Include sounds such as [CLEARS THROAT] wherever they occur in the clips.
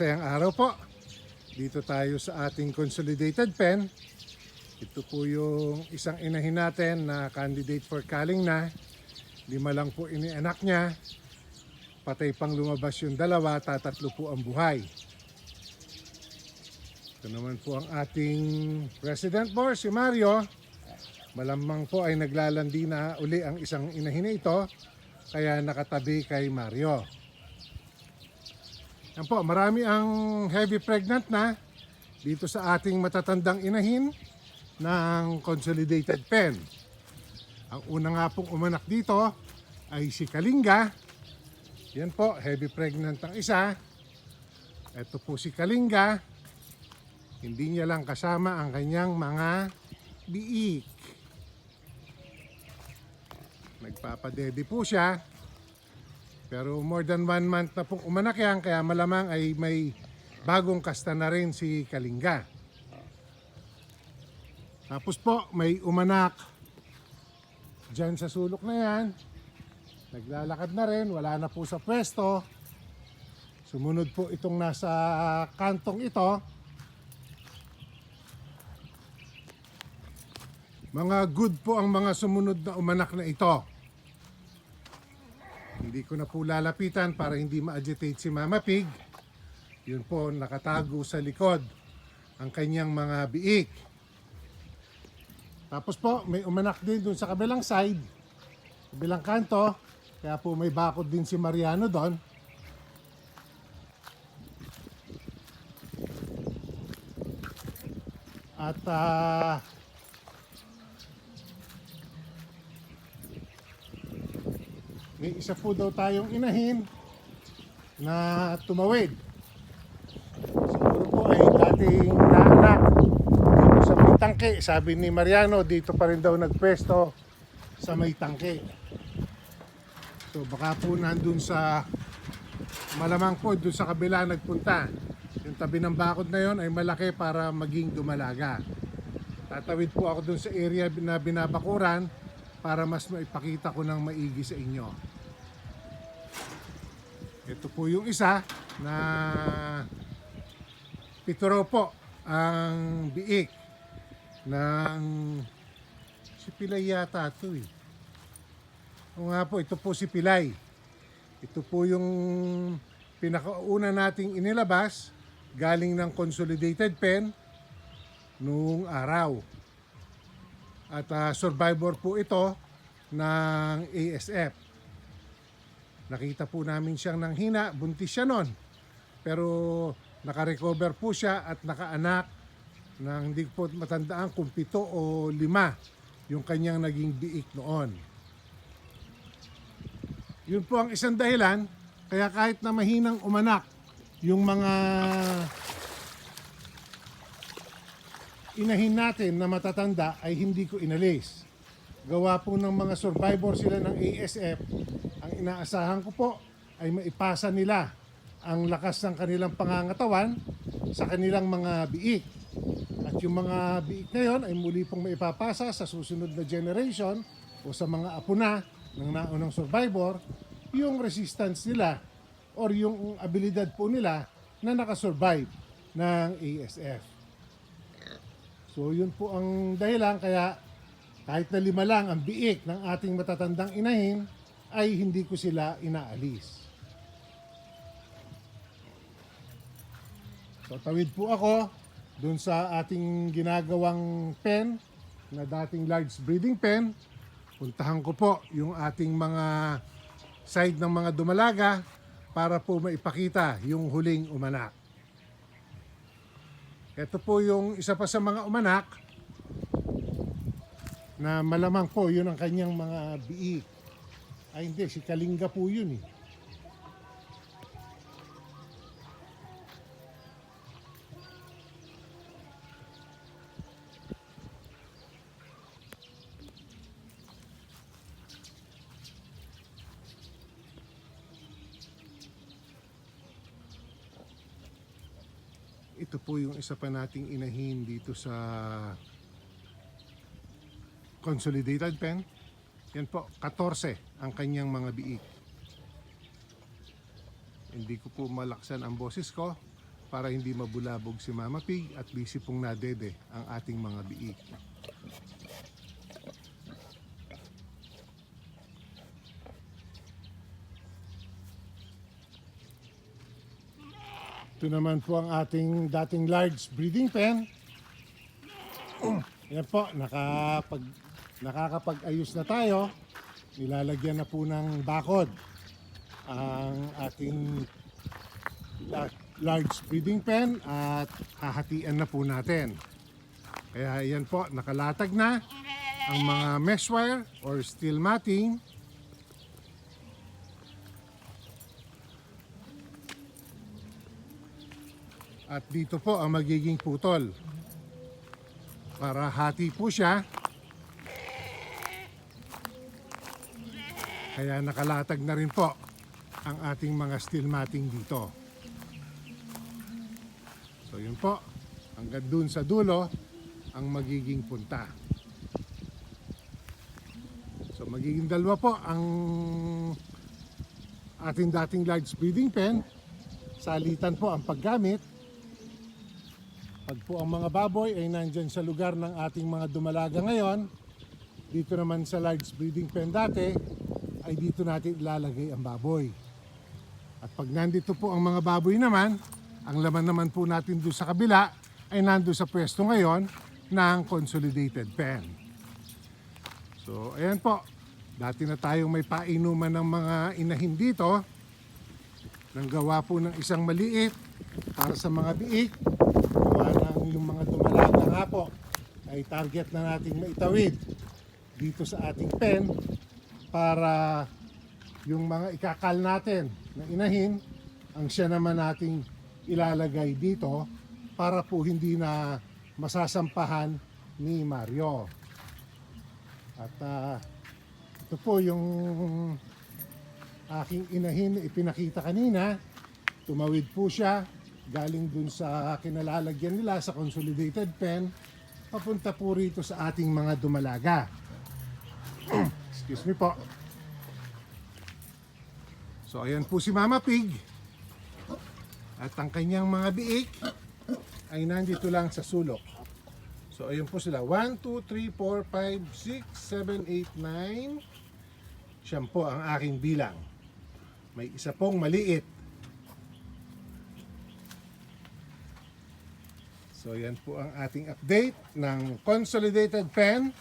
Masayang araw po. Dito tayo sa ating consolidated pen. Ito po yung isang inahin natin na candidate for calling na. Lima lang po inianak niya. Patay pang lumabas yung dalawa, tatatlo po ang buhay. Ito naman po ang ating President Board, si Mario. Malamang po ay naglalandi na uli ang isang inahin na ito. Kaya nakatabi kay Mario. Yan po, marami ang heavy pregnant na dito sa ating matatandang inahin ng consolidated pen. Ang una nga pong umanak dito ay si Kalinga. Yan po, heavy pregnant ang isa. Ito po si Kalinga. Hindi niya lang kasama ang kanyang mga biik. Nagpapadede po siya. Pero more than one month na pong umanak yan, kaya malamang ay may bagong kasta na rin si Kalinga. Tapos po, may umanak dyan sa sulok na yan. Naglalakad na rin, wala na po sa pwesto. Sumunod po itong nasa kantong ito. Mga good po ang mga sumunod na umanak na ito. Hindi ko na po lalapitan para hindi ma-agitate si Mama Pig. Yun po, nakatago sa likod ang kanyang mga biik. Tapos po, may umanak din dun sa kabilang side, kabilang kanto. Kaya po may bakod din si Mariano doon. At ah, may isa po daw tayong inahin na tumawid. Siguro po ay dating naanak dito sa may tangke. Sabi ni Mariano, dito pa rin daw nagpwesto sa may tangke. So baka po nandun sa malamang po dun sa kabila nagpunta. Yung tabi ng bakod na yon ay malaki para maging dumalaga. Tatawid po ako dun sa area na binabakuran para mas maipakita ko ng maigi sa inyo. Ito po yung isa na pituro po ang biik ng si Pilay yata ito eh. O nga po, ito po si Pilay. Ito po yung pinakauna nating inilabas galing ng Consolidated Pen noong araw. At ah, survivor po ito ng ASF. Nakita po namin siyang nanghina, buntis siya noon. Pero nakarecover po siya at nakaanak ng hindi po matandaan kung pito o lima yung kanyang naging biik noon. Yun po ang isang dahilan kaya kahit na mahinang umanak yung mga inahin natin na matatanda ay hindi ko inalis. Gawa po ng mga survivor sila ng ASF, inaasahan ko po ay maipasa nila ang lakas ng kanilang pangangatawan sa kanilang mga biik. At yung mga biik na yon ay muli pong maipapasa sa susunod na generation o sa mga apo na ng naunang survivor yung resistance nila or yung abilidad po nila na nakasurvive ng ASF. So yun po ang dahilan kaya kahit na lima lang ang biik ng ating matatandang inahin ay hindi ko sila inaalis. So tawid po ako dun sa ating ginagawang pen na dating large breeding pen. Puntahan ko po yung ating mga side ng mga dumalaga para po maipakita yung huling umanak. Ito po yung isa pa sa mga umanak na malamang po yun ang kanyang mga biik. Ay hindi, si Kalinga po yun eh. Ito po yung isa pa nating inahin dito sa consolidated pen. Yan po, 14 ang kanyang mga biik. Hindi ko po malaksan ang boses ko para hindi mabulabog si Mama Pig at busy pong nadede ang ating mga biik. Ito naman po ang ating dating large breeding pen. Yan po, nakapag, nakakapag-ayos na tayo. Nilalagyan na po ng bakod ang ating la- large breeding pen at hahatian na po natin. Kaya yan po, nakalatag na ang mga mesh wire or steel matting. At dito po ang magiging putol. Para hati po siya. Kaya nakalatag na rin po ang ating mga steel matting dito. So yun po, hanggang dun sa dulo ang magiging punta. So magiging dalawa po ang ating dating large breeding pen. Salitan po ang paggamit. Pag po ang mga baboy ay nandyan sa lugar ng ating mga dumalaga ngayon, dito naman sa large breeding pen dati, ay dito natin ilalagay ang baboy. At pag nandito po ang mga baboy naman, ang laman naman po natin doon sa kabila ay nandun sa pwesto ngayon ng consolidated pen. So, ayan po. Dati na tayong may painuman ng mga inahin dito. Nang gawa po ng isang maliit para sa mga biik. Gawa ng yung mga dumalaga nga po ay target na nating maitawid dito sa ating pen para yung mga ikakal natin na inahin ang siya naman nating ilalagay dito para po hindi na masasampahan ni Mario. At ah, ito po yung aking inahin na ipinakita kanina. Tumawid po siya galing dun sa kinalalagyan nila sa consolidated pen papunta po rito sa ating mga dumalaga. [CLEARS THROAT] Excuse me po. So ayan po si Mama Pig. At ang kanyang mga biik ay nandito lang sa sulok. So ayun po sila. 1, 2, 3, 4, 5, 6, 7, 8, 9. Siyam po ang aking bilang. May isa pong maliit. So yan po ang ating update ng consolidated pen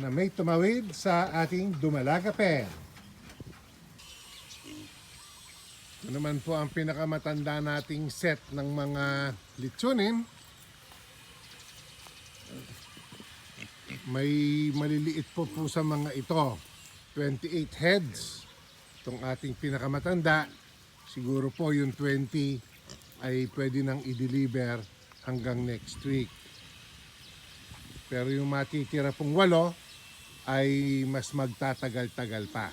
na may tumawid sa ating Dumalaga pen. Ito naman po ang pinakamatanda nating set ng mga litsunin. May maliliit po po sa mga ito. 28 heads. Itong ating pinakamatanda. Siguro po yung 20 ay pwede nang i-deliver hanggang next week. Pero yung matitira pong walo ay mas magtatagal-tagal pa.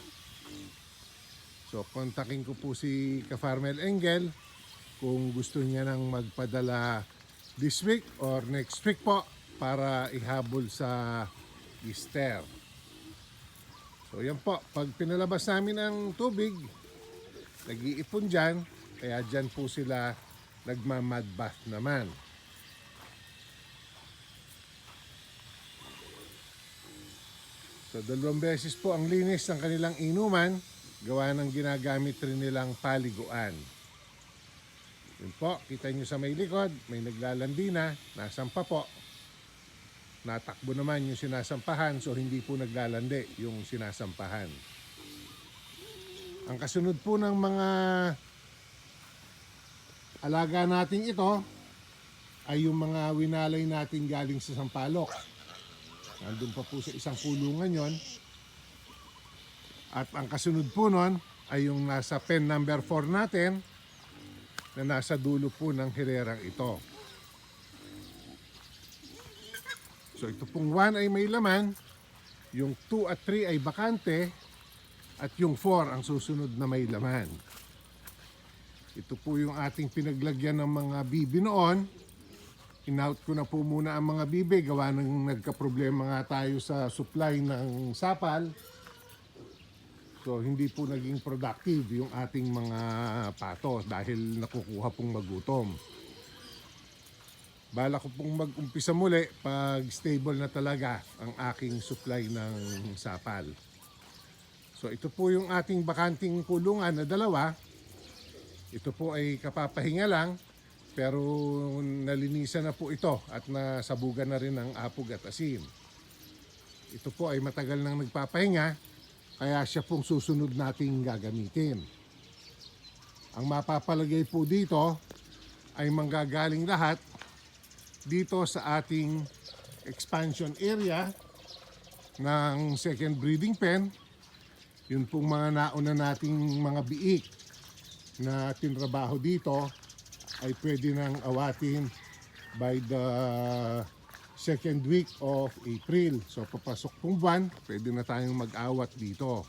So, kontakin ko po si Ka-Farmel Engel kung gusto niya nang magpadala this week or next week po para ihabol sa Easter. So, yan po. Pag pinalabas namin ang tubig, nag-iipon dyan, kaya dyan po sila nagmamad bath naman. So, dalawang beses po ang linis ng kanilang inuman, gawa ng ginagamit rin nilang paliguan. Yun po, kita nyo sa may likod, may naglalandi na, nasampa po. Natakbo naman yung sinasampahan, so hindi po naglalandi yung sinasampahan. Ang kasunod po ng mga alaga natin ito, ay yung mga winalay natin galing sa Sampalok. Nandun pa po sa isang kulungan yon. At ang kasunod po nun ay yung nasa pen number 4 natin na nasa dulo po ng hirerang ito. So ito pong 1 ay may laman, yung 2 at 3 ay bakante, at yung 4 ang susunod na may laman. Ito po yung ating pinaglagyan ng mga bibi noon. In-out ko na po muna ang mga bibi gawa ng nagka-problema nga tayo sa supply ng sapal. So hindi po naging productive yung ating mga pato dahil nakukuha pong magutom. Bala ko pong mag-umpisa muli pag stable na talaga ang aking supply ng sapal. So ito po yung ating bakanting kulungan na dalawa. Ito po ay kapapahinga lang pero nalinisan na po ito at nasabugan na rin ng apog at asin. Ito po ay matagal nang nagpapahinga kaya siya pong susunod nating gagamitin. Ang mapapalagay po dito ay manggagaling lahat dito sa ating expansion area ng second breeding pen. Yun pong mga nauna nating mga biik na tinrabaho dito ay pwede nang awatin by the second week of April. So papasok pong buwan, pwede na tayong mag-awat dito.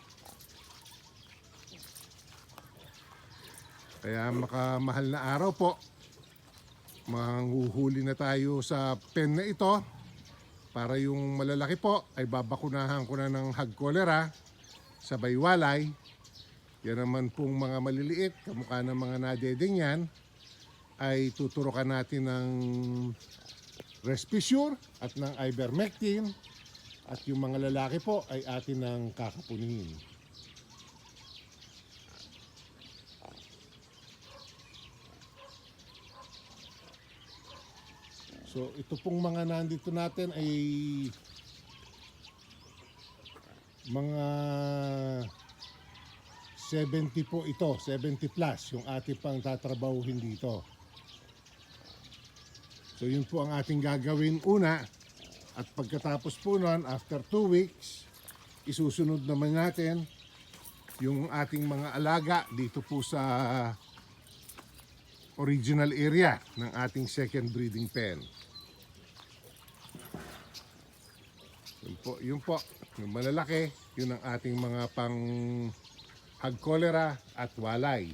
Kaya makamahal na araw po. Manghuhuli na tayo sa pen na ito para yung malalaki po ay babakunahan ko na ng hag cholera sa baywalay. Yan naman pong mga maliliit, kamukha ng mga nadedeng yan, ay tuturukan natin ng Respisure at ng Ivermectin at yung mga lalaki po ay atin ng kakapunin. So ito pong mga nandito natin ay mga 70 po ito, 70 plus yung ating pang tatrabahuhin dito. So yun po ang ating gagawin una at pagkatapos po nun, after 2 weeks, isusunod naman natin yung ating mga alaga dito po sa original area ng ating second breeding pen. Yun po, yun po, yung malalaki, yun ang ating mga pang hag cholera at walay.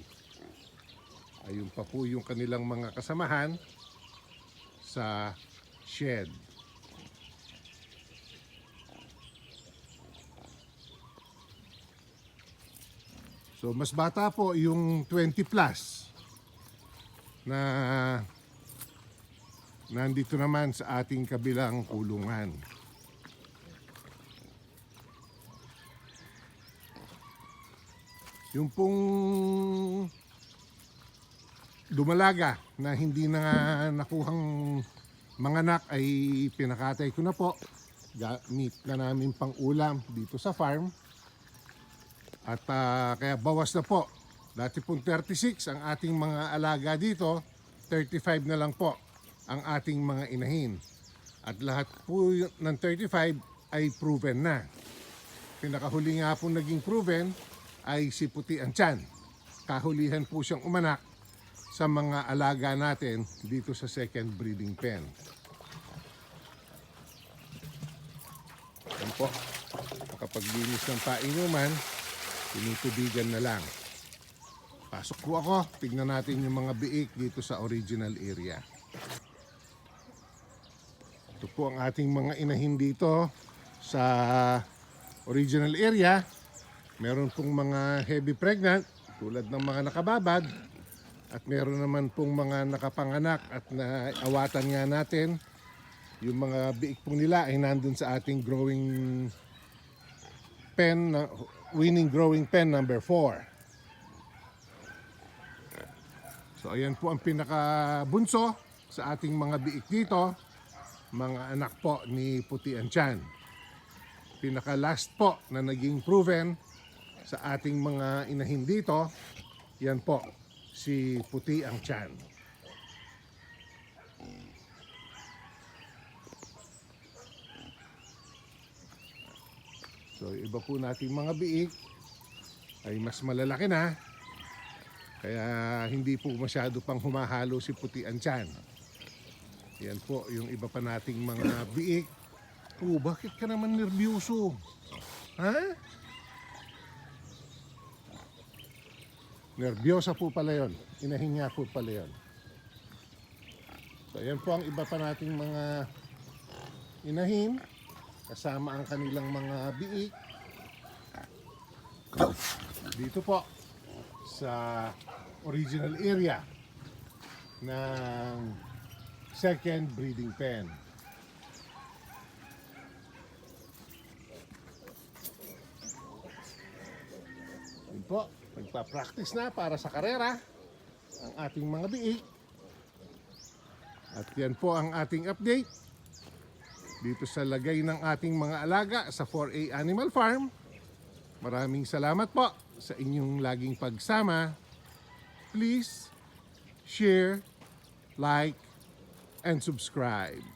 Ayun pa po yung kanilang mga kasamahan sa shed. So mas bata po yung 20 plus na nandito naman sa ating kabilang kulungan. Yung pong dumalaga na hindi na nakuhang manganak ay pinakatay ko na po. Gamit na namin pang ulam dito sa farm. At ah, kaya bawas na po. Dati pong 36 ang ating mga alaga dito, 35 na lang po ang ating mga inahin. At lahat po ng 35 ay proven na. Pinakahuli nga po naging proven ay si Puti ang Tiyan. Kahulihan po siyang umanak sa mga alaga natin dito sa second breeding pen. Yan po. Makapaglinis ng painuman, tinutubigan na lang. Pasok po ako. Tignan natin yung mga biik dito sa original area. Ito po ang ating mga inahin dito sa original area. Meron pong mga heavy pregnant tulad ng mga nakababad at meron naman pong mga nakapanganak at naawatan nga natin. Yung mga biik pong nila ay nandun sa ating growing pen na winning growing pen number 4 so ayan po ang pinakabunso sa ating mga biik dito mga anak po ni Puti Anchan pinaka last po na naging proven sa ating mga inahin dito yan po si Puti ang Chan. So iba po nating mga biik ay mas malalaki na kaya hindi po masyado pang humahalo si Puti ang Chan. Yan po yung iba pa nating mga biik. Oh, bakit ka naman nervyoso? Ha? Nervyosa po pala yun. Inahinya po pala yun. So, yan po ang iba pa nating mga inahin. Kasama ang kanilang mga biik. Dito po sa original area ng second breeding pen. Yun po, magpa-practice na para sa karera ang ating mga biik. At yan po ang ating update dito sa lagay ng ating mga alaga sa 4A Animal Farm. Maraming salamat po sa inyong laging pagsama. Please share, like, and subscribe.